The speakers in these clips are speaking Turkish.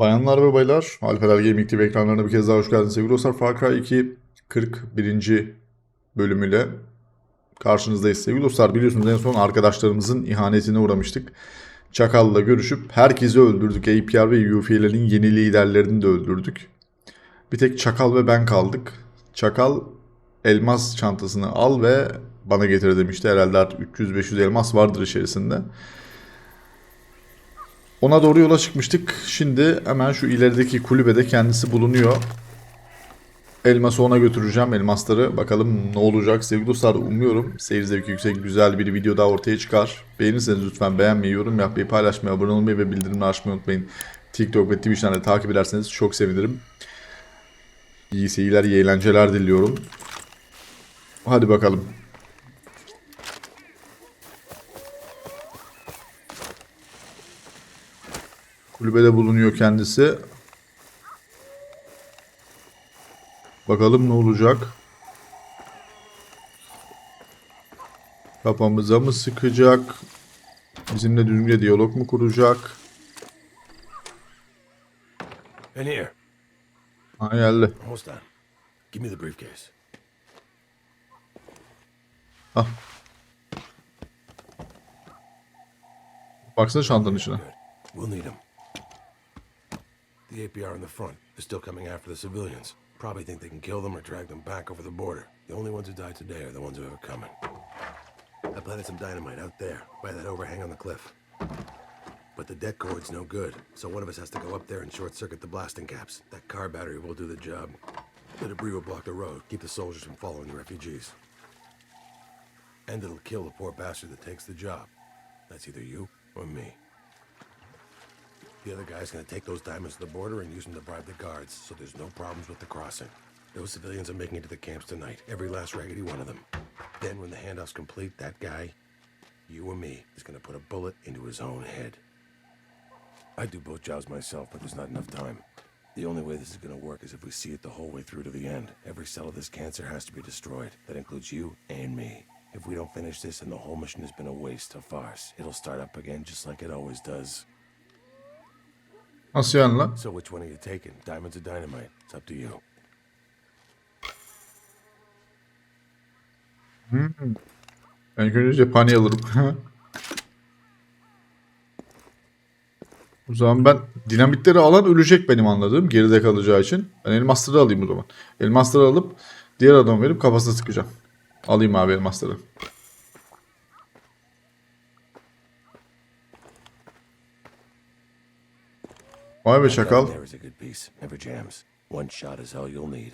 Bayanlar ve baylar, Alpeler Gaming TV ekranlarına bir kez daha hoş geldiniz sevgili dostlar. Far Cry 2 41. bölümüyle karşınızdayız sevgili dostlar. Biliyorsunuz en son arkadaşlarımızın ihanetine uğramıştık. Çakal'la görüşüp herkesi öldürdük. APR ve UF'lerin yeni liderlerini de öldürdük. Bir tek Çakal ve ben kaldık. Çakal elmas çantasını al ve bana getir demişti. Herhalde artık 300-500 elmas vardır içerisinde. Ona doğru yola çıkmıştık. Şimdi hemen şu ilerideki kulübede kendisi bulunuyor. Elması ona götüreceğim. Elmasları bakalım ne olacak. Sevgili dostlar umuyorum seyir zevki yüksek güzel bir video daha ortaya çıkar. Beğenirseniz lütfen beğenmeyi, yorum yapmayı, paylaşmayı, abone olmayı ve bildirimleri açmayı unutmayın. TikTok ve Twitch'ten de takip ederseniz çok sevinirim. İyi seyirler, iyi eğlenceler diliyorum. Hadi bakalım. Kulübede bulunuyor kendisi. Bakalım ne olacak. Kafamıza mı sıkacak? Bizimle düzgün diyalog mu kuracak? In here. Ha geldi. Almost done. Give me the briefcase. Al. Baksana çantanın içine. We'll need them. The APR in the front. They're still coming after the civilians. Probably think they can kill them or drag them back over the border. The only ones who died today are the ones who are coming. I planted some dynamite out there, by that overhang on the cliff. But the deck cord's no good, so one of us has to go up there and short circuit the blasting caps. That car battery will do the job. The debris will block the road, keep the soldiers from following the refugees. And it'll kill the poor bastard that takes the job. That's either you or me. The other guy's gonna take those diamonds to the border and use them to bribe the guards, so there's no problems with the crossing. Those civilians are making it to the camps tonight, every last raggedy one of them. Then, when the handoff's complete, that guy, you or me, is gonna put a bullet into his own head. I do both jobs myself, but there's not enough time. The only way this is gonna work is if we see it the whole way through to the end. Every cell of this cancer has to be destroyed. That includes you and me. If we don't finish this, then the whole mission has been a waste, a farce. It'll start up again just like it always does. Nasıl yani lan? So which one are you taking? Diamonds or dynamite? It's up to you. Ben ilk önce cephane alırım. o zaman ben dinamitleri alan ölecek benim anladığım geride kalacağı için. Ben elmasları alayım o zaman. Elmasları alıp diğer adamı verip kafasına sıkacağım. Alayım abi elmasları. Vay be çakal. There is a good piece. Never jams. One shot is all you'll need.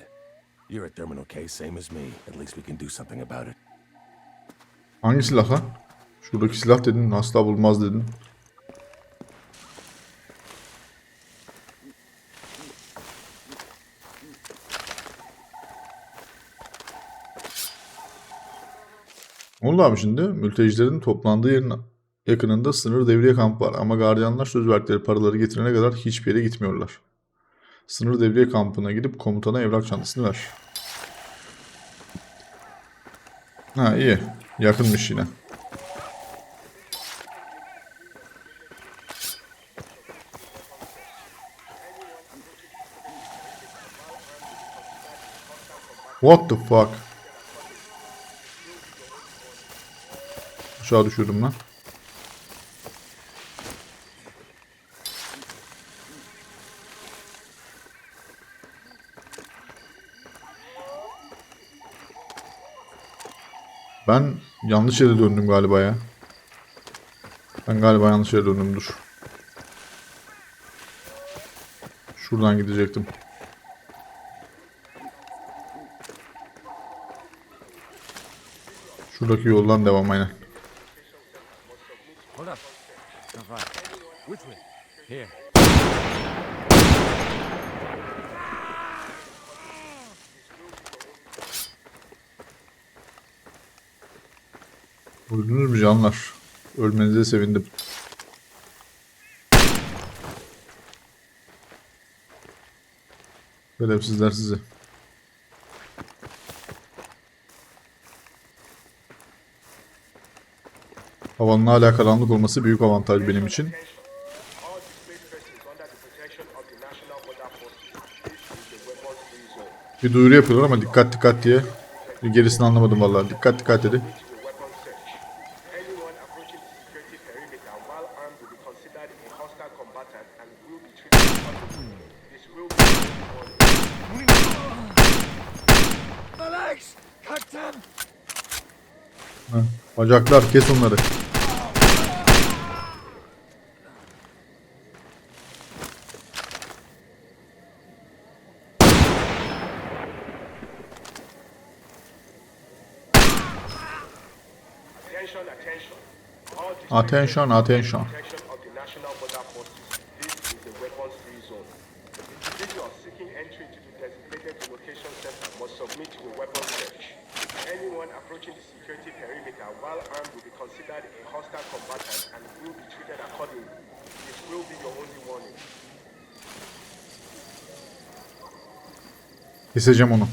You're a terminal case, same as me. At least we can do something about it. Hangi silah lan? Şuradaki silah dedin. Asla bulmaz dedin. Oldu abi şimdi? Mültecilerin toplandığı yerin yakınında sınır devriye kampı var. Ama gardiyanlar söz verdikleri paraları getirene kadar hiçbir yere gitmiyorlar. Sınır devriye kampına gidip komutana evrak çantasını ver. Ha iyi. Yakınmış yine. What the fuck? Aşağı düşürdüm lan. Ben yanlış yere döndüm galiba ya. Ben galiba yanlış yere döndüm dur. Şuradan gidecektim. Şuradaki yoldan devam aynen. sevindim. Şerefsizler sizi. Havanın Havanla alakalanlık olması büyük avantaj benim için. Bir duyuru yapıyorlar ama dikkat dikkat diye. Gerisini anlamadım vallahi. Dikkat dikkat dedi. Bacaklar kes onları. attention, attention. Keseceğim onu.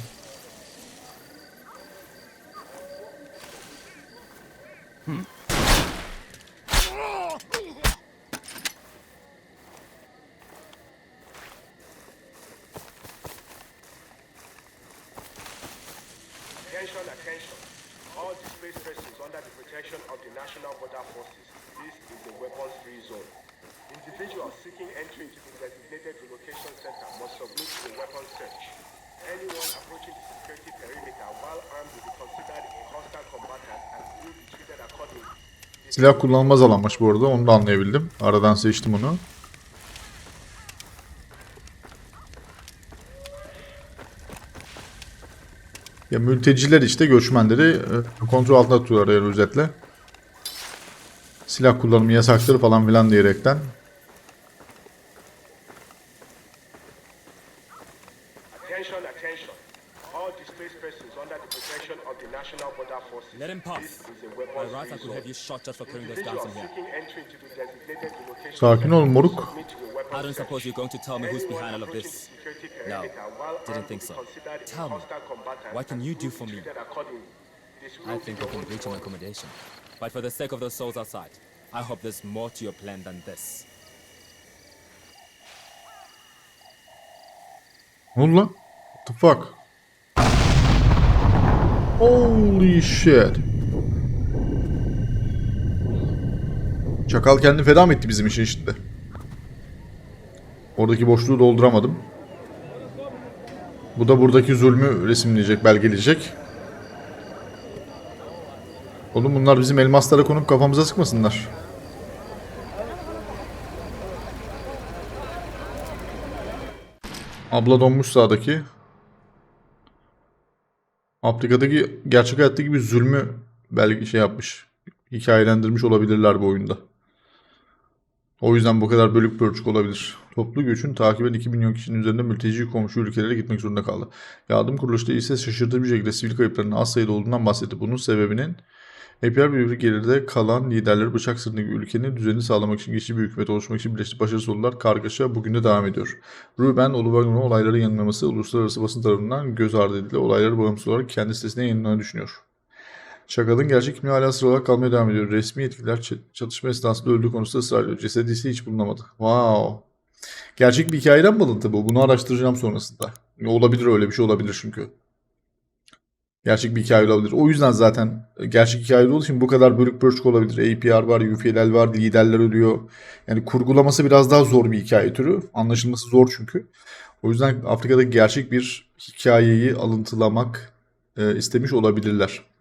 Silah kullanılmaz alanmış bu arada. Onu da anlayabildim. Aradan seçtim onu. Ya mülteciler işte göçmenleri e, kontrol altında tutuyorlar yani özetle. Silah kullanımı yasaktır falan filan diyerekten. Shot just for clearing those guns in here. seeking entry into the designated relocation Sakin ol moruk. submit to a weapon I don't suppose you're going to tell me who's behind all of this. No, didn't think so. be considered a Tell me, what can you do for me? treated accordingly. This I think we can reach an accommodation. But for the sake of those souls outside, I hope there's more to your plan than this. What the fuck? Holy shit. Çakal kendini feda mı etti bizim işin içinde? Oradaki boşluğu dolduramadım. Bu da buradaki zulmü resimleyecek, belgeleyecek. Oğlum bunlar bizim elmaslara konup kafamıza sıkmasınlar. Abla donmuş sağdaki. Afrika'daki gerçek hayattaki bir zulmü belki şey yapmış. Hikayelendirmiş olabilirler bu oyunda. O yüzden bu kadar bölük pörçük olabilir. Toplu göçün takiben 2 milyon kişinin üzerinde mülteci komşu ülkelere gitmek zorunda kaldı. Yardım kuruluşları ise şaşırtıcı bir şekilde sivil kayıplarının az sayıda olduğundan bahsetti. Bunun sebebinin APR bir geride kalan liderleri bıçak sırtındaki ülkenin düzenini sağlamak için geçici bir hükümet oluşmak için birleşti başarısız oldular. Kargaşa bugün de devam ediyor. Ruben Oluwago'nun olayları yanılmaması uluslararası basın tarafından göz ardı edildi. Olayları bağımsız olarak kendi sitesine yayınlandığını düşünüyor. Çakal'ın gerçek kimliği hala sır olarak kalmaya devam ediyor. Resmi yetkililer çatışma esnasında öldüğü konusunda ısrar ediyor. Cesedi ise hiç bulunamadı. Wow. Gerçek bir hikayeden mi alıntı bu? Bunu araştıracağım sonrasında. Olabilir öyle bir şey olabilir çünkü. Gerçek bir hikaye olabilir. O yüzden zaten gerçek hikaye olduğu için bu kadar bölük pörçük olabilir. APR var, UFLL var, liderler ölüyor. Yani kurgulaması biraz daha zor bir hikaye türü. Anlaşılması zor çünkü. O yüzden Afrika'da gerçek bir hikayeyi alıntılamak e, istemiş olabilirler.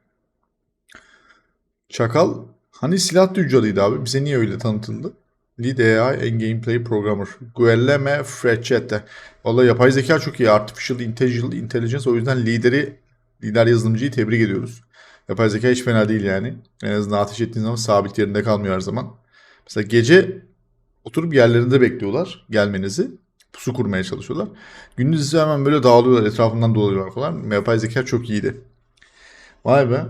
Çakal hani silah tüccarıydı abi. Bize niye öyle tanıtıldı? Lead AI and Gameplay Programmer. Guillaume Frecette. Vallahi yapay zeka çok iyi. Artificial Intelligence. O yüzden lideri, lider yazılımcıyı tebrik ediyoruz. Yapay zeka hiç fena değil yani. En azından ateş ettiğin zaman sabit yerinde kalmıyor her zaman. Mesela gece oturup yerlerinde bekliyorlar gelmenizi. Pusu kurmaya çalışıyorlar. Gündüz ise hemen böyle dağılıyorlar. Etrafından dolanıyorlar falan. Yapay zeka çok iyiydi. Vay be.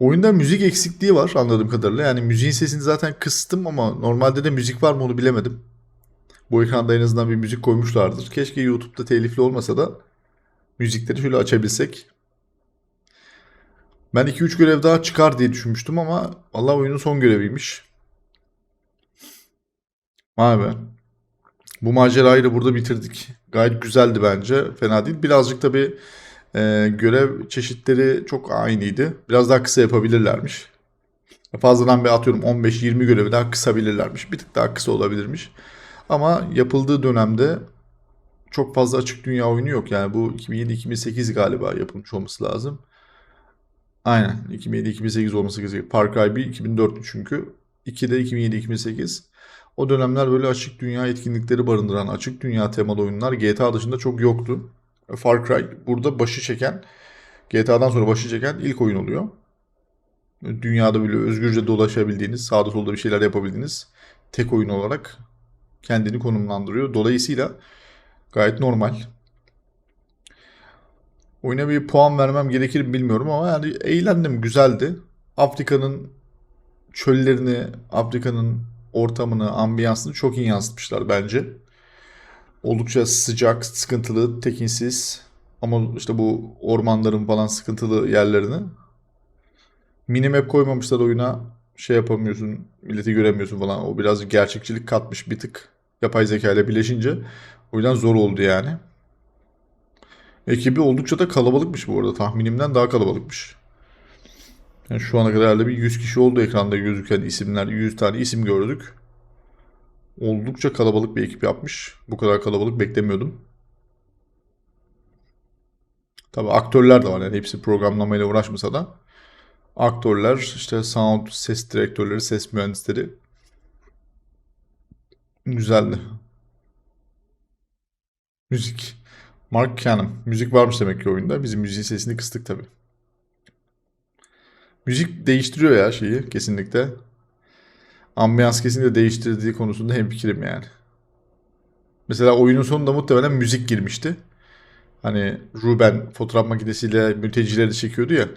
Oyunda müzik eksikliği var anladığım kadarıyla. Yani müziğin sesini zaten kıstım ama normalde de müzik var mı onu bilemedim. Bu ekranda en azından bir müzik koymuşlardır. Keşke YouTube'da telifli olmasa da müzikleri şöyle açabilsek. Ben 2-3 görev daha çıkar diye düşünmüştüm ama Allah oyunun son göreviymiş. Vay be. Bu macerayı da burada bitirdik. Gayet güzeldi bence. Fena değil. Birazcık tabii e, görev çeşitleri çok aynıydı. Biraz daha kısa yapabilirlermiş. Fazladan bir atıyorum 15-20 görevi daha kısabilirlermiş. Bir tık daha kısa olabilirmiş. Ama yapıldığı dönemde çok fazla açık dünya oyunu yok. Yani bu 2007-2008 galiba yapılmış olması lazım. Aynen 2007-2008 olması gerekiyor. Cry 1 2004'tü çünkü. 2 de 2007-2008. O dönemler böyle açık dünya etkinlikleri barındıran açık dünya temalı oyunlar GTA dışında çok yoktu. Far Cry burada başı çeken GTA'dan sonra başı çeken ilk oyun oluyor. Dünyada böyle özgürce dolaşabildiğiniz, sağda solda bir şeyler yapabildiğiniz tek oyun olarak kendini konumlandırıyor. Dolayısıyla gayet normal. Oyuna bir puan vermem gerekir mi bilmiyorum ama yani eğlendim, güzeldi. Afrika'nın çöllerini, Afrika'nın ortamını, ambiyansını çok iyi yansıtmışlar bence. Oldukça sıcak, sıkıntılı, tekinsiz ama işte bu ormanların falan sıkıntılı yerlerini minimap koymamışlar oyuna. Şey yapamıyorsun, milleti göremiyorsun falan. O biraz gerçekçilik katmış bir tık. Yapay zeka ile birleşince. O yüzden zor oldu yani. Ekibi oldukça da kalabalıkmış bu arada. Tahminimden daha kalabalıkmış. Yani şu ana kadar herhalde bir 100 kişi oldu ekranda gözüken isimler. 100 tane isim gördük. Oldukça kalabalık bir ekip yapmış. Bu kadar kalabalık beklemiyordum. Tabii aktörler de var yani hepsi programlamayla uğraşmasa da. Aktörler, işte sound, ses direktörleri, ses mühendisleri. Güzeldi. Müzik. Mark Cannon. Müzik varmış demek ki oyunda. Bizim müziğin sesini kıstık tabii. Müzik değiştiriyor ya şeyi kesinlikle. Ambiyans kesinlikle değiştirdiği konusunda hemfikirim yani. Mesela oyunun sonunda muhtemelen müzik girmişti. Hani Ruben fotoğraf makinesiyle mültecileri çekiyordu ya.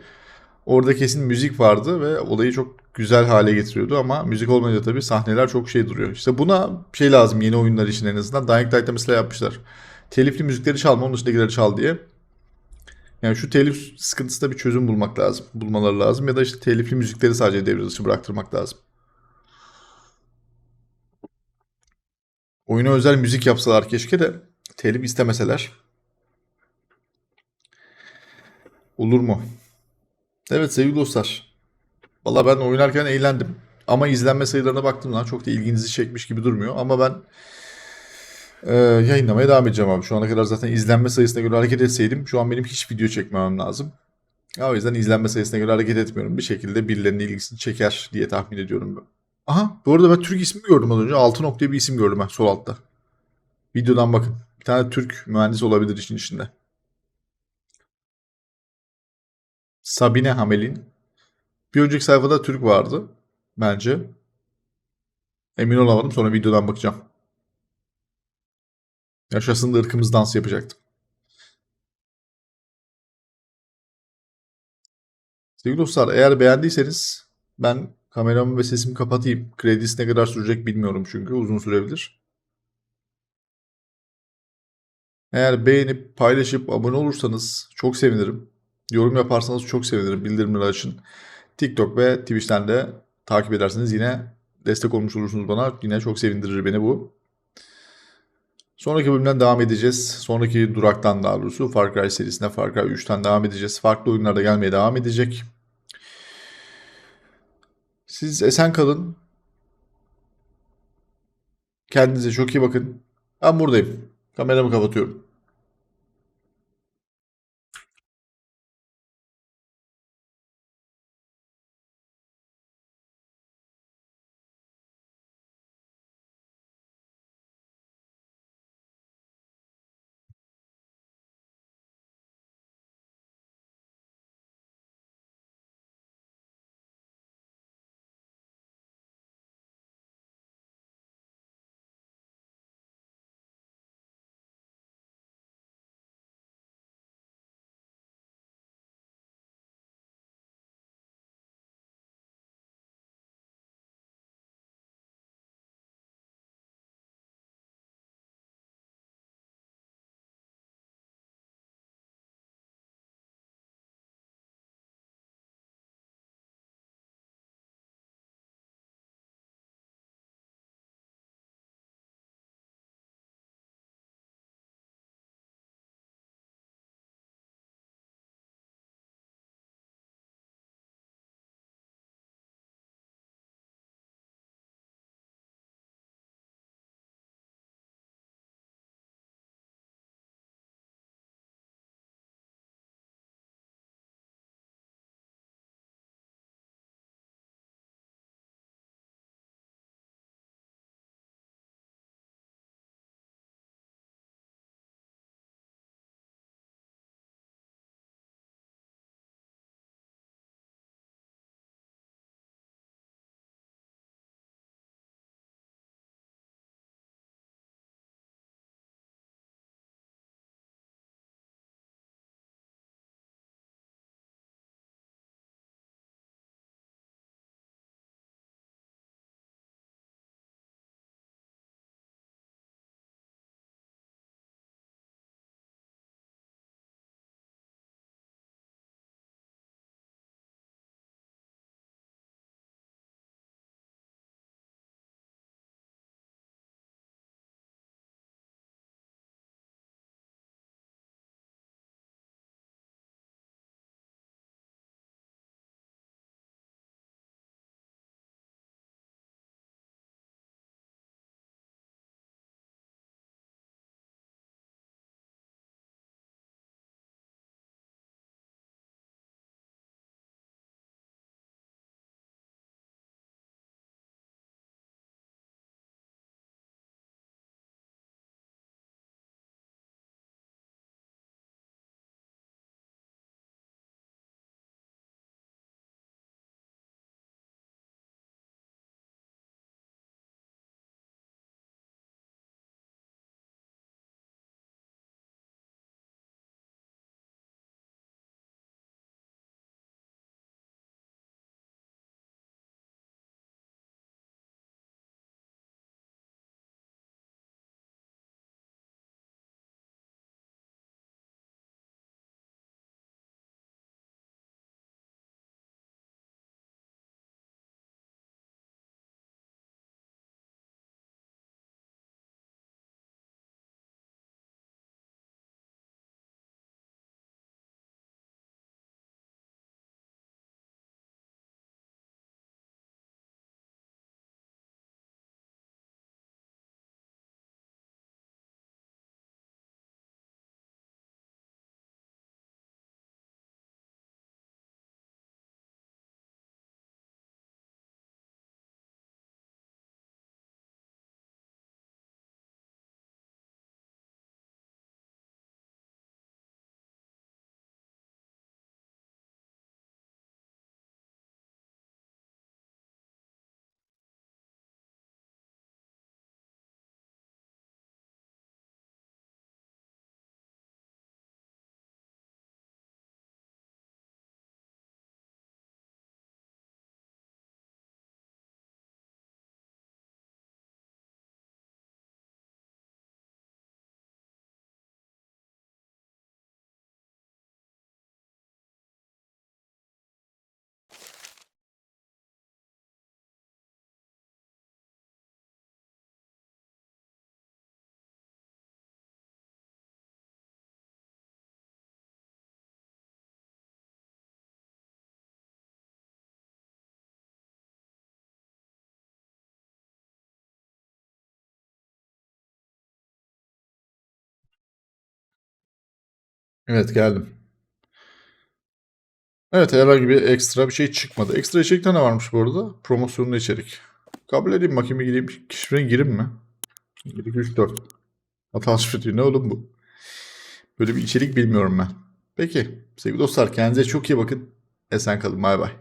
Orada kesin müzik vardı ve olayı çok güzel hale getiriyordu ama müzik olmayınca tabii sahneler çok şey duruyor. İşte buna şey lazım yeni oyunlar için en azından. Dying Light'ta mesela yapmışlar. Telifli müzikleri çalma, onun dışındakileri çal diye. Yani şu telif sıkıntısına bir çözüm bulmak lazım. Bulmaları lazım ya da işte telifli müzikleri sadece devre dışı bıraktırmak lazım. Oyuna özel müzik yapsalar keşke de telif istemeseler. Olur mu? Evet sevgili dostlar. Valla ben oynarken eğlendim. Ama izlenme sayılarına baktım lan çok da ilginizi çekmiş gibi durmuyor. Ama ben e, yayınlamaya devam edeceğim abi. Şu ana kadar zaten izlenme sayısına göre hareket etseydim şu an benim hiç video çekmemem lazım. O yüzden izlenme sayısına göre hareket etmiyorum. Bir şekilde birilerinin ilgisini çeker diye tahmin ediyorum ben. Aha bu arada ben Türk ismi gördüm az önce. Altı nokta bir isim gördüm ben sol altta. Videodan bakın. Bir tane Türk mühendis olabilir işin içinde. Sabine Hamelin. Bir önceki sayfada Türk vardı. Bence. Emin olamadım. Sonra videodan bakacağım. Yaşasın da ırkımız dans yapacaktım. Sevgili dostlar eğer beğendiyseniz ben kameramı ve sesimi kapatayım. Kredisi ne kadar sürecek bilmiyorum çünkü uzun sürebilir. Eğer beğenip paylaşıp abone olursanız çok sevinirim. Yorum yaparsanız çok sevinirim. Bildirimleri açın. TikTok ve Twitch'ten de takip ederseniz yine destek olmuş olursunuz bana. Yine çok sevindirir beni bu. Sonraki bölümden devam edeceğiz. Sonraki duraktan daha doğrusu Far Cry serisine Far Cry 3'ten devam edeceğiz. Farklı oyunlarda gelmeye devam edecek. Siz esen kalın. Kendinize çok iyi bakın. Ben buradayım. Kameramı kapatıyorum. Evet geldim. Evet herhangi bir ekstra bir şey çıkmadı. Ekstra içerikte ne varmış bu arada? Promosyonlu içerik. Kabul edeyim bakayım bir gireyim. Şifreye girim mi? 1, 2, 3, 4. Hata şifre ne oğlum bu? Böyle bir içerik bilmiyorum ben. Peki sevgili dostlar kendinize çok iyi bakın. Esen kalın bay bay.